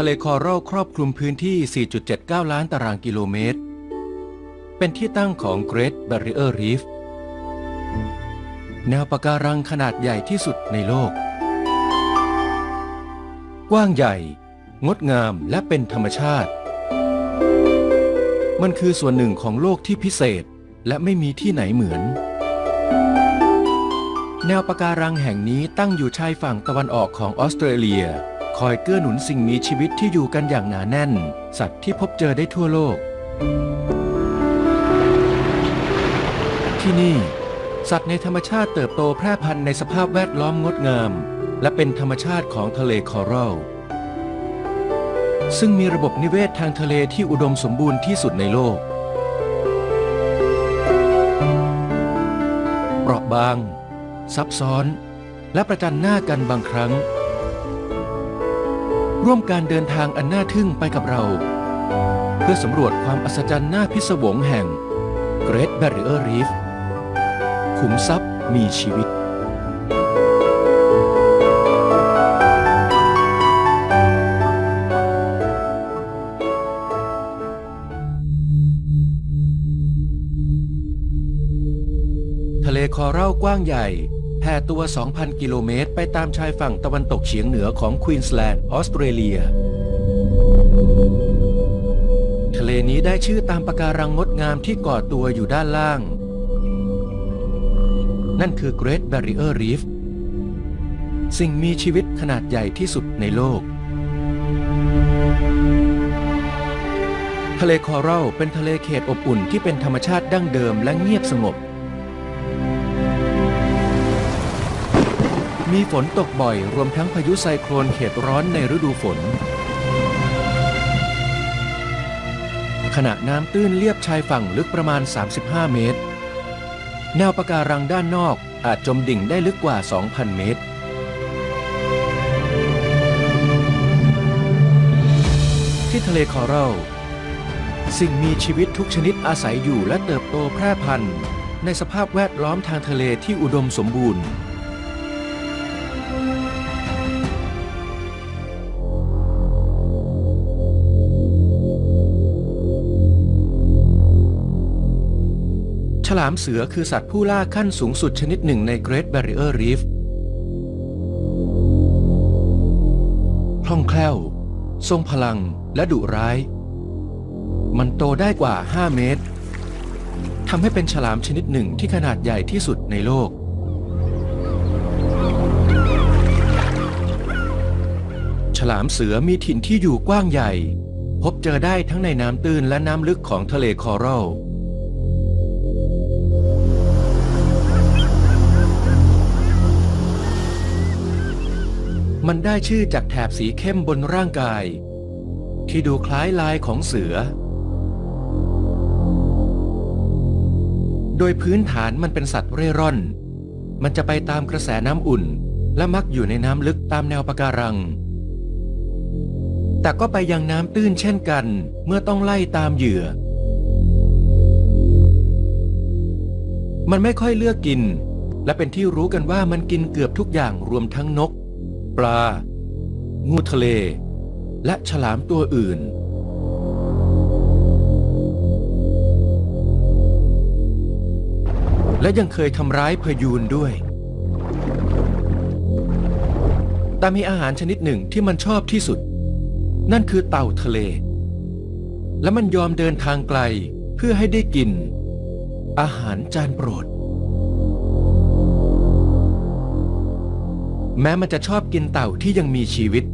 ทะเลคอรัลครอบคลุมพื้นที่ 4.79 ล้านตารางกิโลเมตร เป็นที่ตั้งของ Great Barrier Reef แนวปะการังขนาดใหญ่ที่สุดในโลก กว้างใหญ่ งดงามและเป็นธรรมชาติ มันคือส่วนหนึ่งของโลกที่พิเศษและไม่มีที่ไหนเหมือน แนวปะการังแห่งนี้ตั้งอยู่ชายฝั่งตะวันออกของออสเตรเลีย คอยเกื้อหนุนสิ่งมีชีวิตที่อยู่กันอย่างหนาแน่น สัตว์ที่พบเจอได้ทั่วโลก ที่นี่ สัตว์ในธรรมชาติเติบโตแพร่พันธุ์ในสภาพแวดล้อมงดงาม และเป็นธรรมชาติของทะเลคอรัลซึ่งมีระบบนิเวศทางทะเลที่อุดมสมบูรณ์ที่สุดในโลก เปราะบาง ซับซ้อน และประจันหน้ากันบางครั้ง ร่วมการเดินทางอันน่าทึ่งไปกับเรา เพื่อสำรวจความอัศจรรย์น่าพิศวงแห่ง Great Barrier Reef ขุมทรัพย์มีชีวิตทะเลคอรัลกว้างใหญ่ ผ่ตัว 2,000 กิโลเมตร ไปตามชายฝั่งตะวันตกเฉียงเหนือของควีนสแลนด์ ออสเตรเลีย ทะเลนี้ได้ชื่อตามปะการังงดงามที่ก่อตัวอยู่ด้านล่าง นั่นคือ Great Barrier Reef สิ่งมีชีวิตขนาดใหญ่ที่สุดในโลก ทะเลคอรัลเป็นทะเลเขตอบอุ่นที่เป็นธรรมชาติดั้งเดิมและเงียบสงบ มีฝนตกบ่อยรวมทั้งพายุไซโครนเขตร้อนในฤดูฝน ขณะน้ำตื้นเลียบชายฝั่งลึกประมาณ 35 เมตร แนวปะการังด้านนอกอาจจมดิ่งได้ลึกกว่า 2,000 เมตร ที่ทะเลคอรัลสิ่งมีชีวิตทุกชนิดอาศัยอยู่และเติบโตแพร่พันธุ์ ในสภาพแวดล้อมทางทะเลที่อุดมสมบูรณ์ ฉลามเสือคือสัตว์ผู้ล่าขั้นสูงสุดชนิดหนึ่งใน Great Barrier Reef คล่องแคล่ว ทรงพลังและดุร้าย มันโตได้กว่า 5 เมตรทำให้เป็นฉลามชนิดหนึ่งที่ขนาดใหญ่ที่สุดในโลก ฉลามเสือมีถิ่นที่อยู่กว้างใหญ่ พบเจอได้ทั้งในน้ำตื้นและน้ำลึกของทะเลคอรัล มันได้ชื่อจากแถบสีเข้มบนร่างกาย ที่ดูคล้ายลายของเสือ โดยพื้นฐานมันเป็นสัตว์เร่ร่อน มันจะไปตามกระแสน้ำอุ่น และมักอยู่ในน้ำลึกตามแนวปะการัง แต่ก็ไปยังน้ำตื้นเช่นกัน เมื่อต้องไล่ตามเหยื่อ มันไม่ค่อยเลือกกิน และเป็นที่รู้กันว่ามันกินเกือบทุกอย่างรวมทั้งนก ปลา งูทะเล และฉลามตัวอื่น และยังเคยทำร้ายพยูนด้วย แต่มีอาหารชนิดหนึ่งที่มันชอบที่สุด นั่นคือเต่าทะเล และมันยอมเดินทางไกลเพื่อให้ได้กิน อาหารจานโปรด แม้มันจะชอบกินเต่าที่ยังมีชีวิต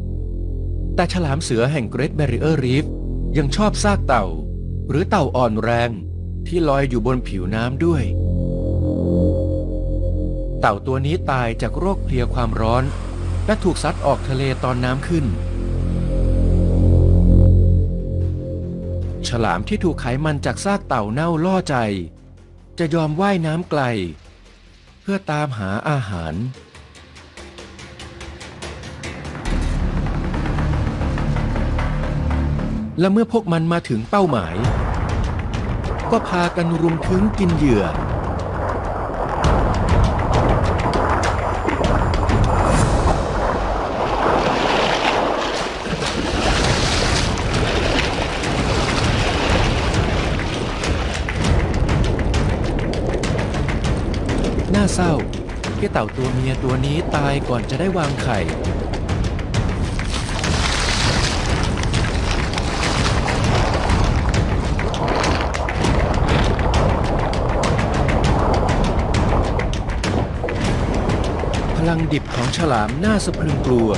แต่ฉลามเสือแห่ง Great Barrier Reef ยังชอบซากเต่า หรือเต่าอ่อนแรงที่ลอยอยู่บนผิวน้ำด้วย เต่าตัวนี้ตายจากโรคเพลียความร้อน และถูกซัดออกทะเลตอนน้ำขึ้น ฉลามที่ถูกไขมันจากซากเต่าเน่าล่อใจ จะยอมว่ายน้ำไกล เพื่อตามหาอาหาร และเมื่อพวกมันมาถึงเป้าหมาย ก็พากันรุมทึ้งกินเหยื่อ น่าเศร้าที่เต่าตัวเมียตัวนี้ตายก่อนจะได้วางไข่ ลังดิบของฉลามน่าสะพรึงกลัว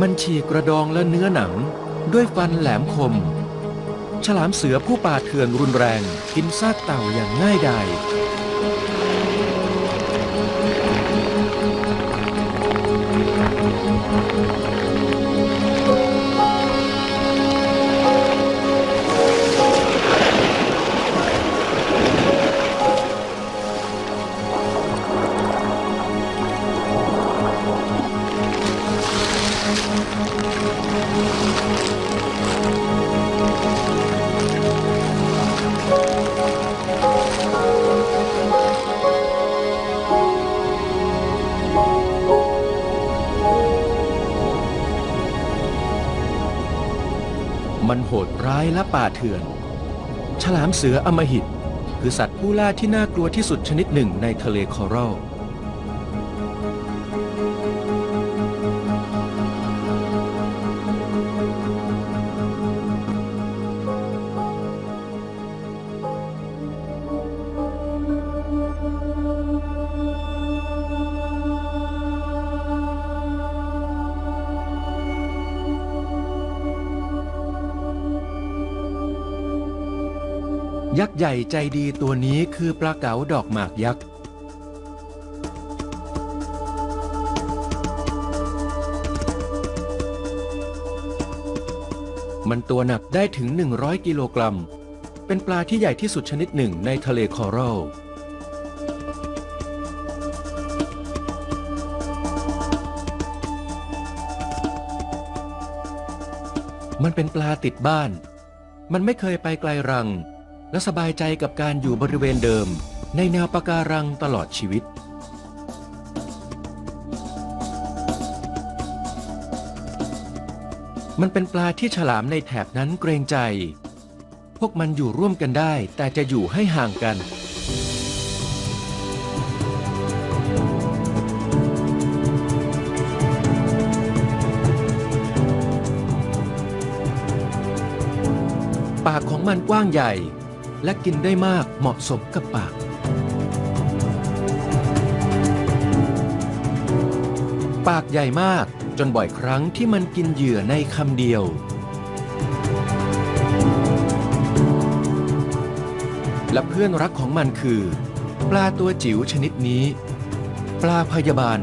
มันฉีกกระดองและเนื้อหนังด้วยฟันแหลมคม ฉลามเสือผู้ป่าเถื่อนรุนแรงกินซากเต่าอย่างง่ายดาย มันโหดร้ายและป่าเถื่อน ฉลามเสืออมหิต คือสัตว์ผู้ล่าที่น่ากลัวที่สุดชนิดหนึ่งในทะเลคอรัล ใหญ่ใจดีตัวนี้คือปลาเก๋าดอกหมากยักษ์ มันตัวหนักได้ถึง 100 กิโลกรัม เป็นปลาที่ใหญ่ที่สุดชนิดหนึ่งในทะเลคอรัลมันเป็นปลาติดบ้าน มันไม่เคยไปไกลรัง และสบายใจกับการอยู่บริเวณเดิม ในแนวปะการังตลอดชีวิต มันเป็นปลาที่ฉลามในแถบนั้นเกรงใจ พวกมันอยู่ร่วมกันได้แต่จะอยู่ให้ห่างกันปากของมันกว้างใหญ่ และกินได้มากเหมาะสมกับปาก ปากใหญ่มากจนบ่อยครั้งที่มันกินเหยื่อในคำเดียว และเพื่อนรักของมันคือ ปลาตัวจิ๋วชนิดนี้ ปลาพยาบาล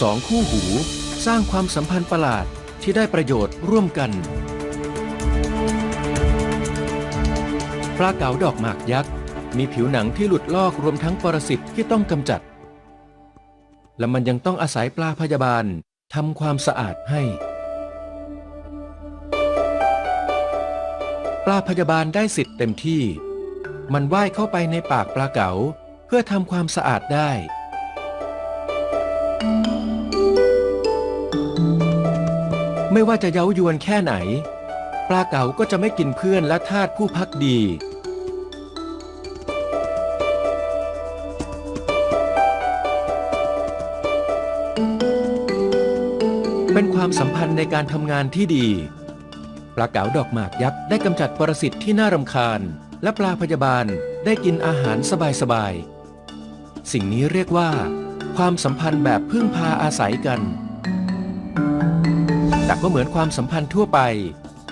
สองคู่หูสร้างความสัมพันธ์ประหลาด ที่ได้ประโยชน์ร่วมกัน ปลาเก๋าดอกหมากยักษ์ มีผิวหนังที่หลุดลอกรวมทั้งปรสิตที่ต้องกำจัด และมันยังต้องอาศัยปลาพยาบาลทำความสะอาดให้ ปลาพยาบาลได้สิทธิ์เต็มที่ มันว่ายเข้าไปในปากปลาเก๋าเพื่อทำความสะอาดได้ ไม่ว่าจะเย้ายวนแค่ไหน ปลาเก๋าก็จะไม่กินเพื่อนและทาสผู้พักดี เป็นความสัมพันธ์ในการทำงานที่ดี ปลาเก๋าดอกหมากยักษ์ได้กำจัดปรสิตที่น่ารำคาญ และปลาพยาบาลได้กินอาหารสบายๆ สิ่งนี้เรียกว่า ความสัมพันธ์แบบพึ่งพาอาศัยกัน ก็เหมือนความสัมพันธ์ทั่วไป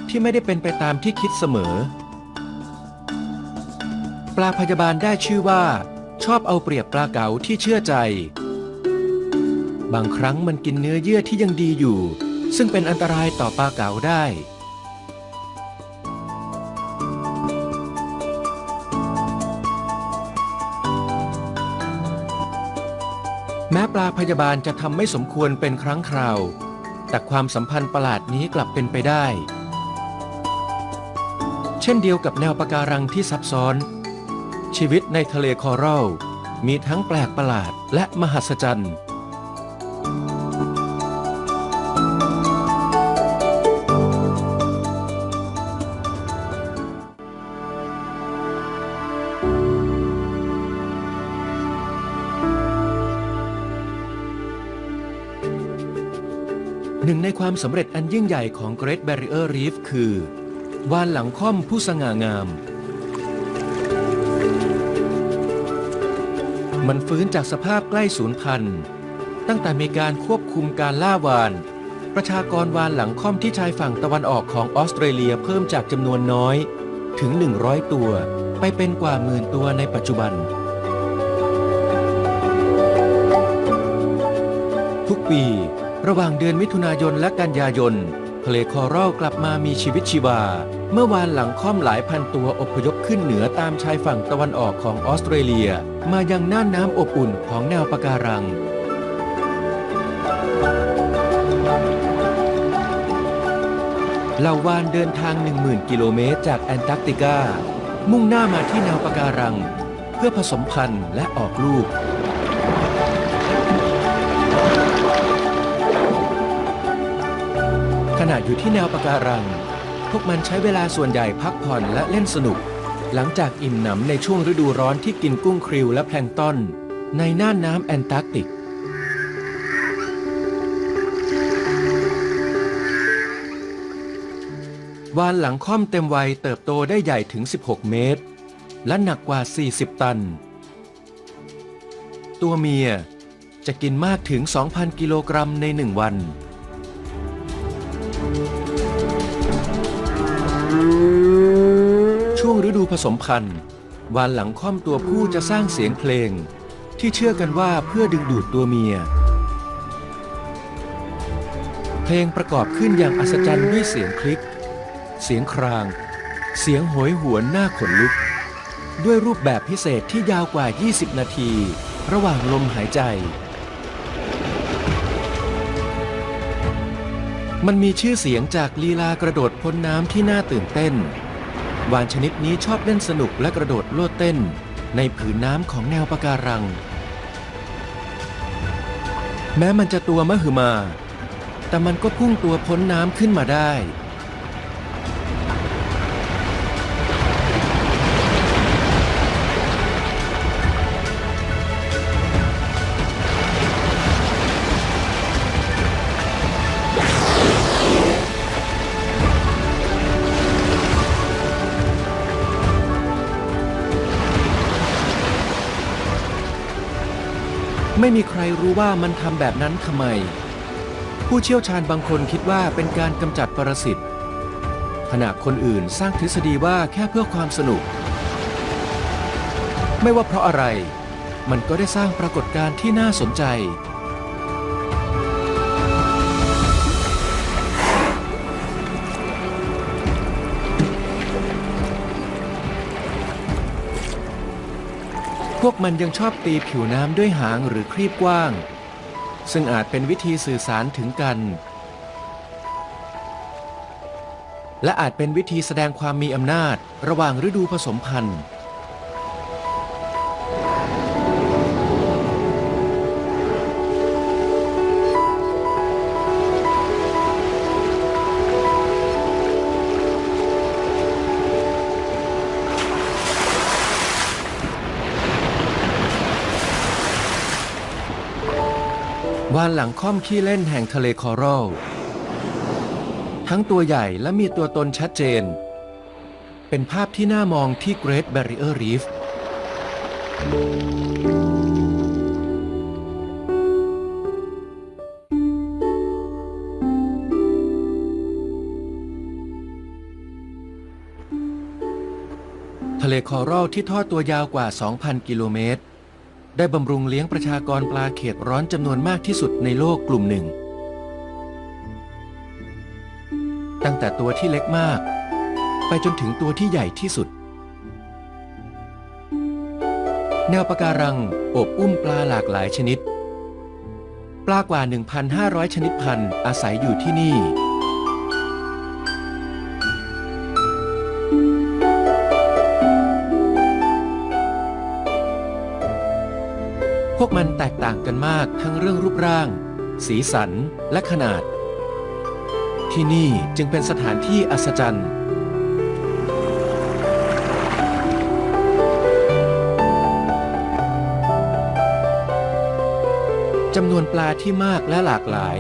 ที่ไม่ได้เป็นไปตามที่คิดเสมอ ปลาพยาบาลได้ชื่อว่า ชอบเอาเปรียบปลาเก๋าที่เชื่อใจ บางครั้งมันกินเนื้อเยื่อที่ยังดีอยู่ ซึ่งเป็นอันตรายต่อปลาเก๋าได้แม้ปลาพยาบาลจะทำไม่สมควรเป็นครั้งคราว แต่ความสัมพันธ์ประหลาดนี้กลับเป็นไปได้ เช่นเดียวกับแนวปะการังที่ซับซ้อน ชีวิตในทะเลคอรัลมีทั้งแปลกประหลาดและมหัศจรรย์ หนึ่งในความสำเร็จอันยิ่งใหญ่ของ Great Barrier Reef คือวานหลังค่อมผู้สง่างาม มันฟื้นจากสภาพใกล้สูญพันธุ์ตั้งแต่มีการควบคุมการล่าวาน ประชากรวานหลังค่อมที่ชายฝั่งตะวันออกของออสเตรเลียเพิ่มจากจำนวนน้อยถึง 100 ตัว ไปเป็นกว่าหมื่นตัวในปัจจุบัน ทุกปี ระหว่างเดือนมิถุนายนและกันยายนทะเลคอรัลกลับมามีชีวิตชีวา เมื่อวานหลังค่อมหลายพันตัวอพยพขึ้นเหนือตามชายฝั่งตะวันออกของออสเตรเลีย มายังน่านน้ำอบอุ่นของแนวปะการังเหล่าวานเดินทาง 10,000 กิโลเมตรจากแอนตาร์กติกา มุ่งหน้ามาที่แนวปะการัง เพื่อผสมพันธุ์และออกลูก อยู่ที่แนวปะการัง พวกมันใช้เวลาส่วนใหญ่พักผ่อนและเล่นสนุก หลังจากอิ่มหนำในช่วงฤดูร้อนที่กินกุ้งคริวและแพลงต้น ในน่านน้ำแอนตาร์กติก วานหลังค่อมเต็มวัยเติบโตได้ใหญ่ถึง 16 เมตร และหนักกว่า 40 ตัน ตัวเมียจะกินมากถึง 2,000 กิโลกรัมใน1วัน ช่วงฤดูผสมพันธุ์วานหลังค่อมตัวผู้จะสร้างเสียงเพลง ที่เชื่อกันว่าเพื่อดึงดูดตัวเมีย เพลงประกอบขึ้นอย่างอัศจรรย์ด้วยเสียงคลิก เสียงคราง เสียงโหยหวนหน้าขนลุก ด้วยรูปแบบพิเศษที่ยาวกว่า 20 นาที ระหว่างลมหายใจ มันมีชื่อเสียงจากลีลากระโดดพ้นน้ำที่น่าตื่นเต้น วานชนิดนี้ชอบเล่นสนุกและกระโดดโลดเต้น ในผืนน้ำของแนวปะการัง แม้มันจะตัวมหึมา แต่มันก็พุ่งตัวพ้นน้ำขึ้นมาได้ ไม่มีใครรู้ว่ามันทำแบบนั้นทำไม ผู้เชี่ยวชาญบางคนคิดว่าเป็นการกำจัดปรสิตขณะคนอื่นสร้างทฤษฎีว่าแค่เพื่อความสนุก ไม่ว่าเพราะอะไร มันก็ได้สร้างปรากฏการณ์ที่น่าสนใจ พวกมันยังชอบตีผิวน้ำด้วยหางหรือครีบกว้าง ซึ่งอาจเป็นวิธีสื่อสารถึงกัน และอาจเป็นวิธีแสดงความมีอำนาจระหว่างฤดูผสมพันธุ์ วานหลังค่อมขี้เล่นแห่งทะเลคอรัลทั้งตัวใหญ่และมีตัวตนชัดเจน เป็นภาพที่น่ามองที่ Great Barrier Reef ทะเลคอรัลที่ทอดตัวยาวกว่า 2,000 กิโลเมตร ได้บำรุงเลี้ยงประชากรปลาเขตร้อนจำนวนมากที่สุดในโลกกลุ่มหนึ่ง ตั้งแต่ตัวที่เล็กมาก ไปจนถึงตัวที่ใหญ่ที่สุด แนวปะการังอบอุ้มปลาหลากหลายชนิด ปลากว่า 1,500 ชนิดพันธุ์อาศัยอยู่ที่นี่ วกมันแตกต่างกันมากทั้งเรื่องรูปร่าง สีสันและขนาด ที่นี่จึงเป็นสถานที่อัศจรรย์จำนวนปลาที่มากและหลากหลาย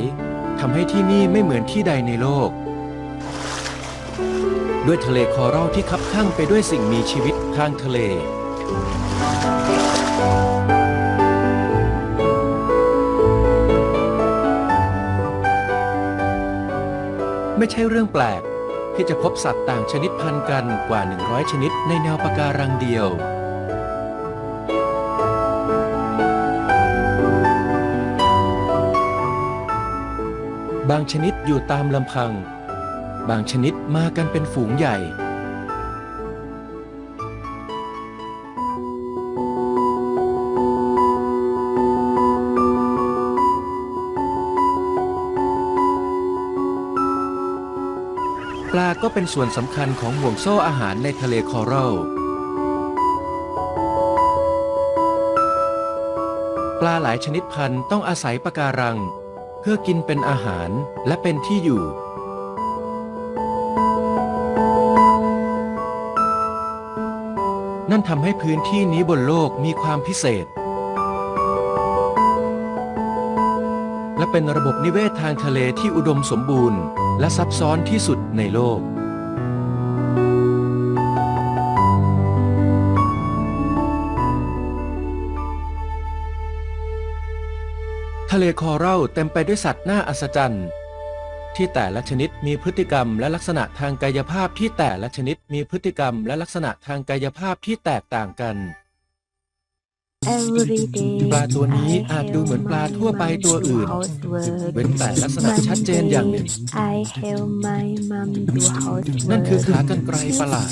ทำให้ที่นี่ไม่เหมือนที่ใดในโลก ด้วยทะเลคอรัลที่คับข้างไปด้วยสิ่งมีชีวิตทางทะเล ไม่ใช่เรื่องแปลก ที่จะพบสัตว์ต่างชนิดพันกันกว่า 100 ชนิดในแนวปะการังเดียว บางชนิดอยู่ตามลำพัง บางชนิดมากันเป็นฝูงใหญ่ เป็นส่วนสำคัญของห่วงโซ่อาหารในทะเลคอรัลปลาหลายชนิดพันธุ์ต้องอาศัยปะการัง เพื่อกินเป็นอาหารและเป็นที่อยู่ นั่นทำให้พื้นที่นี้บนโลกมีความพิเศษ และเป็นระบบนิเวศทางทะเลที่อุดมสมบูรณ์ และซับซ้อนที่สุดในโลก ทะเลคอรัลเต็มไปด้วยสัตว์น่าอัศจรรย์ ที่แต่ละชนิดมีพฤติกรรมและลักษณะทางกายภาพที่แต่ละชนิดมีพฤติกรรมและลักษณะทางกายภาพที่แตกต่างกัน ปลาตัวนี้อาจดูเหมือนปลาทั่วไปตัวอื่น เว้นแต่ลักษณะชัดเจนอย่างหนึ่ง นั่นคือขากรรไกรประหลาด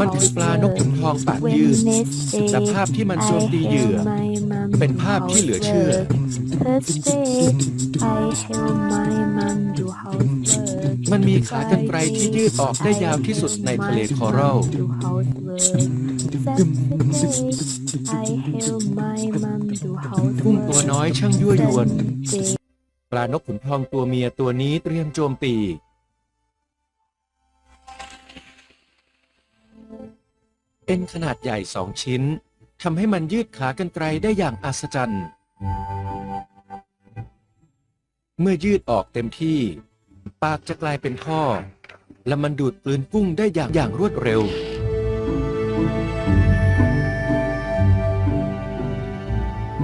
มันคือปลานกขุนทองปากยืดแต่ภาพที่มันโจมตีเหยื่อ เป็นภาพที่เหลือเชื่อ มันมีขากรรไกรที่ยืดออกได้ยาวที่สุดในทะเลคอรัล กุ้งตัวน้อยช่างยั่วยวนปลานกขุนทองตัวเมียตัวนี้เตรียมโจมตี เอ็นขนาดใหญ่สองชิ้นทำให้มันยืดขากรรไกรได้อย่างอัศจรรย์ เมื่อยืดออกเต็มที่ ปากจะกลายเป็นท่อ และมันดูดกลืนกุ้งได้อย่างอย่างรวดเร็ว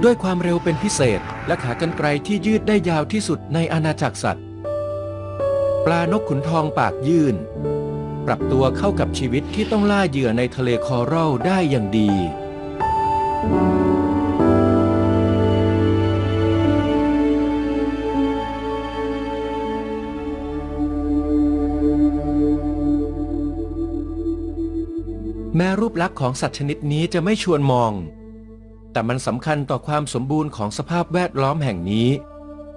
ด้วยความเร็วเป็นพิเศษ และขากรรไกรที่ยืดได้ยาวที่สุดในอาณาจักรสัตว์ ปลานกขุนทองปากยื่น ปรับตัวเข้ากับชีวิตที่ต้องล่าเหยื่อในทะเลคอรัลได้อย่างดี แม้รูปลักษณ์ของสัตว์ชนิดนี้จะไม่ชวนมอง แต่มันสำคัญต่อความสมบูรณ์ของสภาพแวดล้อมแห่งนี้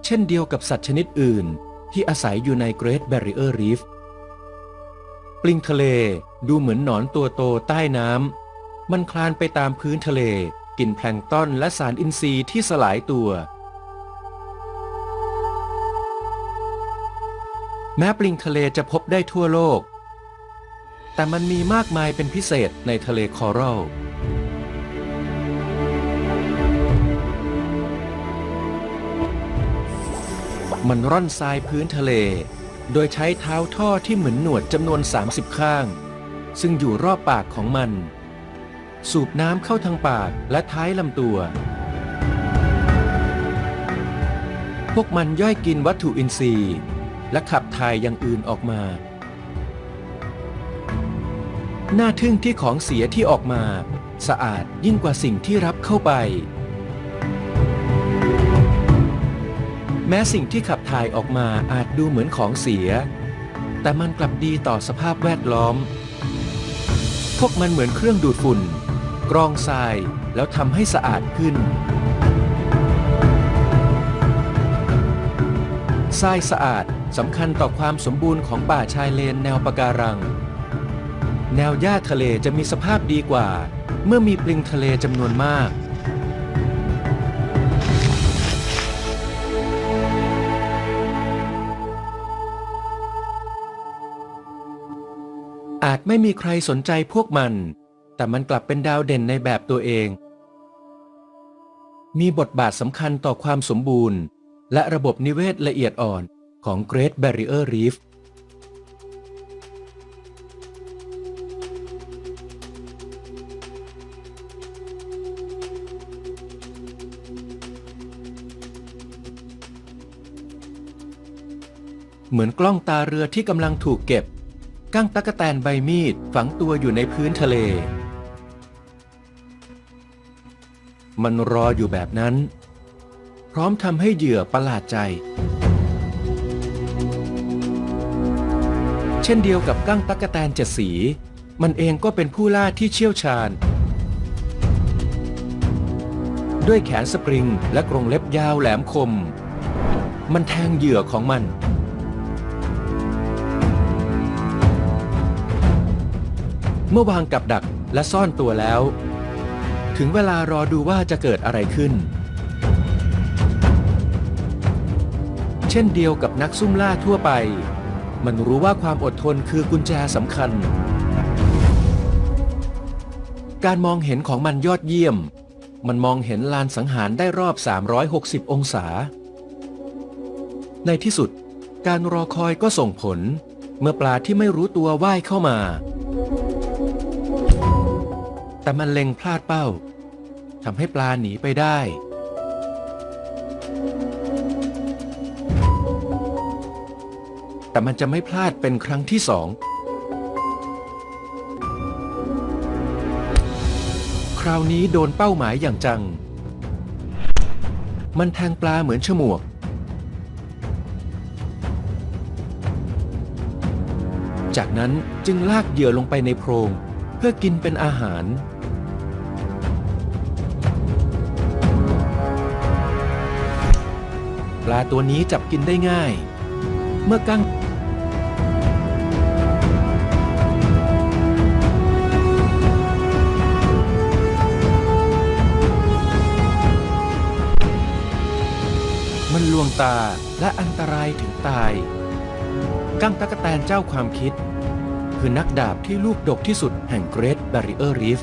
เช่นเดียวกับสัตว์ชนิดอื่น ที่อาศัยอยู่ใน Great Barrier Reef ปลิงทะเลดูเหมือนหนอนตัวโตใต้น้ำมันคลานไปตามพื้นทะเล กินแพลงก์ต้นและสารอินทรีย์ที่สลายตัว แม้ปลิงทะเลจะพบได้ทั่วโลก แต่มันมีมากมายเป็นพิเศษในทะเลคอรัล มันร่อนทรายพื้นทะเล โดยใช้เท้าท่อที่เหมือนหนวดจำนวน 30 ข้าง ซึ่งอยู่รอบปากของมัน สูบน้ำเข้าทางปากและท้ายลำตัว พวกมันย่อยกินวัตถุอินทรีย์ และขับถ่ายอย่างอื่นออกมาน่าทึ่งที่ของเสียที่ออกมา สะอาดยิ่งกว่าสิ่งที่รับเข้าไป แม้สิ่งที่ขับถ่ายออกมาอาจดูเหมือนของเสีย แต่มันกลับดีต่อสภาพแวดล้อม พวกมันเหมือนเครื่องดูดฝุ่น กรองทรายแล้วทำให้สะอาดขึ้นทรายสะอาดสำคัญต่อความสมบูรณ์ของป่าชายเลนแนวปะการัง แนวหญ้าทะเลจะมีสภาพดีกว่า เมื่อมีปลิงทะเลจำนวนมาก อาจไม่มีใครสนใจพวกมัน แต่มันกลับเป็นดาวเด่นในแบบตัวเอง มีบทบาทสำคัญต่อความสมบูรณ์ และระบบนิเวศละเอียดอ่อนของ Great Barrier Reef เหมือนกล้องตาเรือที่กำลังถูกเก็บ กั้งตะกแตนใบมีดฝังตัวอยู่ในพื้นทะเล มันรออยู่แบบนั้น พร้อมทำให้เหยื่อประหลาดใจ เช่นเดียวกับกั้งตะกแตนเจ็ดสี มันเองก็เป็นผู้ล่าที่เชี่ยวชาญ ด้วยแขนสปริงและกรงเล็บยาวแหลมคม มันแทงเหยื่อของมัน เมื่อวางกับดักและซ่อนตัวแล้ว ถึงเวลารอดูว่าจะเกิดอะไรขึ้น เช่นเดียวกับนักซุ่มล่าทั่วไป มันรู้ว่าความอดทนคือกุญแจสำคัญ การมองเห็นของมันยอดเยี่ยม มันมองเห็นลานสังหารได้รอบ 360 องศา ในที่สุด การรอคอยก็ส่งผล เมื่อปลาที่ไม่รู้ตัวว่ายเข้ามา แต่มันเล็งพลาดเป้าทำให้ปลาหนีไปได้ แต่มันจะไม่พลาดเป็นครั้งที่สอง คราวนี้โดนเป้าหมายอย่างจัง มันแทงปลาเหมือนฉมวก จากนั้นจึงลากเหยื่อลงไปในโพรงเพื่อกินเป็นอาหาร ลาตัวนี้จับกินได้ง่าย เมื่อกั้งมันลวงตาและอันตรายถึงตาย กั้งตะกแตนเจ้าความคิด คือนักดาบที่ลูกดกที่สุดแห่ง Great Barrier Reef